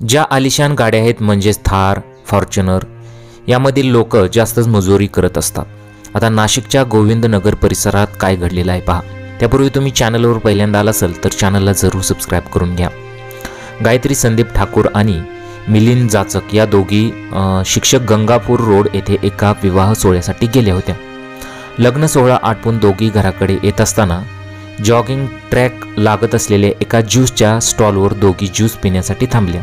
ज्या आलिशान गाड्या आहेत म्हणजेच थार फॉर्च्युनर यामधील लोक जास्तच मजुरी करत असतात. आता नाशिकच्या गोविंदनगर परिसरात काय घडलेलं आहे पहा. त्यापूर्वी तुम्ही चॅनलवर पहिल्यांदा आला असाल तर चॅनलला जरूर सबस्क्राईब करून घ्या. गायत्री संदीप ठाकूर आणि मिलिंद जाचक या दोघी शिक्षक गंगापूर रोड येथे एका विवाह सोहळ्यासाठी गेल्या होत्या. लग्न सोहळा आटपून दोघी घराकडे येत असताना जॉगिंग ट्रॅक लागत असलेल्या एका ज्यूसच्या स्टॉलवर दोघी ज्यूस पिण्यासाठी थांबल्या.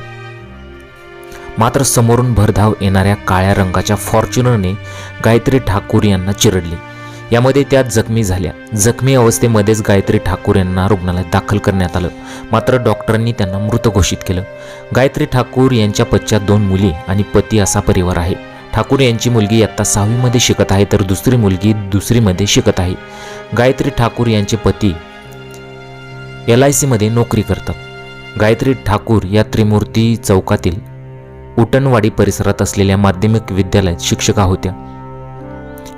मात्र समोरून भरधाव येणाऱ्या काळ्या रंगाच्या फॉर्च्युनरने गायत्री ठाकूर यांना चिरडली. यामध्ये त्या जखमी झाल्या. जखमी अवस्थेमध्येच गायत्री ठाकूर यांना रुग्णालयात दाखल करण्यात आलं. मात्र डॉक्टरांनी त्यांना मृत घोषित केलं. गायत्री ठाकूर यांच्या पश्चात दोन मुली आणि पती असा परिवार आहे. ठाकूर यांची मुलगी आत्ता सहावीमध्ये शिकत आहे तर दुसरी मुलगी दुसरीमध्ये शिकत आहे. गायत्री ठाकूर यांचे पती एल आय सीमध्ये नोकरी करतात. गायत्री ठाकूर या त्रिमूर्ती चौकातील उटणवाडी परिसरात असलेल्या माध्यमिक विद्यालयात शिक्षिका होत्या.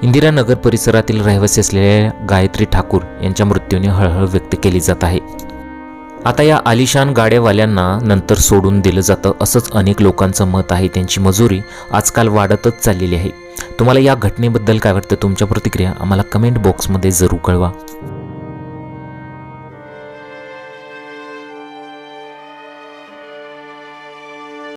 इंदिरानगर परिसरातील रहिवासी असलेल्या गायत्री ठाकूर यांच्या मृत्यूने हळहळ व्यक्त केली जात आहे. आता या आलिशान गाड्यावाल्यांना नंतर सोडून दिलं जातं असंच अनेक लोकांचं मत आहे. त्यांची मजुरी आजकाल वाढतच चाललेली आहे. तुम्हाला या घटनेबद्दल काय वाटतं? तुमच्या प्रतिक्रिया आम्हाला कमेंट बॉक्समध्ये जरूर कळवा.